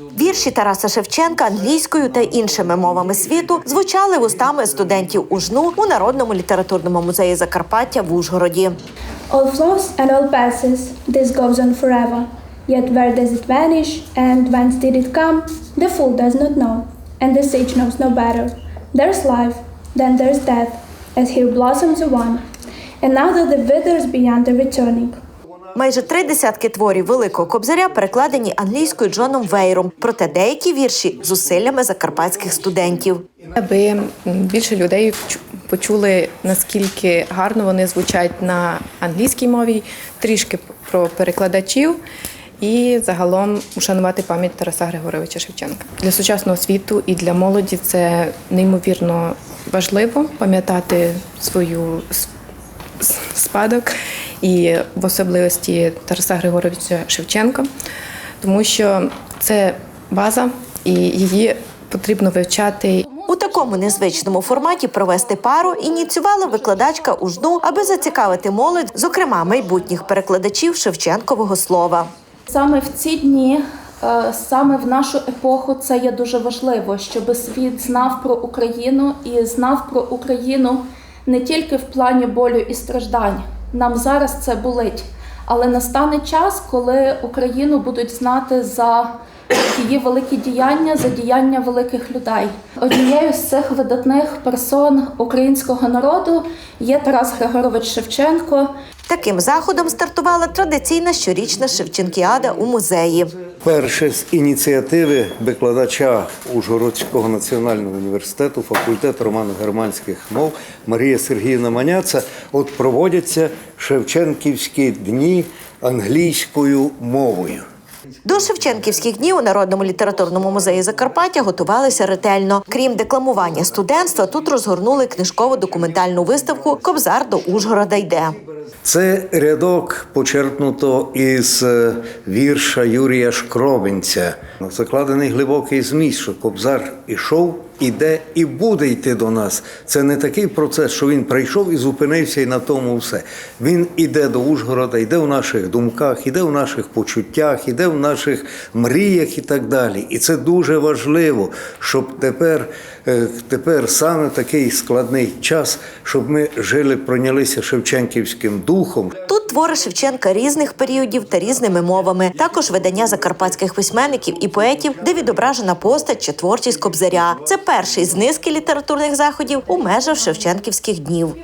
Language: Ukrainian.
Вірші Тараса Шевченка англійською та іншими мовами світу звучали вустами студентів УЖНУ у Народному літературному музеї Закарпаття в Ужгороді. All flows and all passes, this goes on forever. Yet where does it vanish, and whence did it come? The fool does not know, and the sage knows no better. There's life, then there's death, as here blossoms a one, and now that the withers beyond the returning. Майже три десятки творів Великого Кобзаря перекладені англійською Джоном Вейром, проте деякі вірші зусиллями закарпатських студентів. Аби більше людей почули, наскільки гарно вони звучать на англійській мові, трішки про перекладачів і загалом ушанувати пам'ять Тараса Григоровича Шевченка. Для сучасного світу і для молоді це неймовірно важливо пам'ятати свою спадок і в особливості Тараса Григоровича Шевченка, тому що це база, і її потрібно вивчати У такому незвичному форматі провести пару ініціювала викладачка УЖНУ, аби зацікавити молодь, зокрема майбутніх перекладачів Шевченкового слова. Саме в ці дні, е, саме в нашу епоху, це є дуже важливо, щоб світ знав про Україну і знав про Україну не тільки в плані болю і страждань. Нам зараз це болить, але настане час, коли Україну будуть знати за її великі діяння, за діяння великих людей. Однією з цих видатних персон українського народу є Тарас Григорович Шевченко. Таким заходом стартувала традиційна щорічна Шевченкіада у музеї. Перше з ініціативи викладача Ужгородського національного університету, факультету романо-германських мов Марія Сергіївна Маняца. От проводяться Шевченківські дні англійською мовою. До Шевченківських днів у Народному літературному музеї Закарпаття готувалися ретельно. Крім декламування студентства, тут розгорнули книжково документальну виставку Кобзар до Ужгорода йде. Це рядок почерпнуто із е, вірша Юрія Шкробинця. Закладений глибокий зміст, що Кобзар ішов, іде і буде йти до нас. Це не такий процес, що він прийшов і зупинився, і на тому все. Він іде до Ужгорода, йде в наших думках, іде в наших почуттях, іде в наших мріях і так далі. І це дуже важливо, щоб тепер, е, тепер саме такий складний час, щоб ми жили, пройнялися Шевченківським духом. Тут твори Шевченка різних періодів та різними мовами. Також видання закарпатських письменників і поетів, де відображена постать чи творчість Кобзаря. Це перший з низки літературних заходів у межах Шевченківських днів.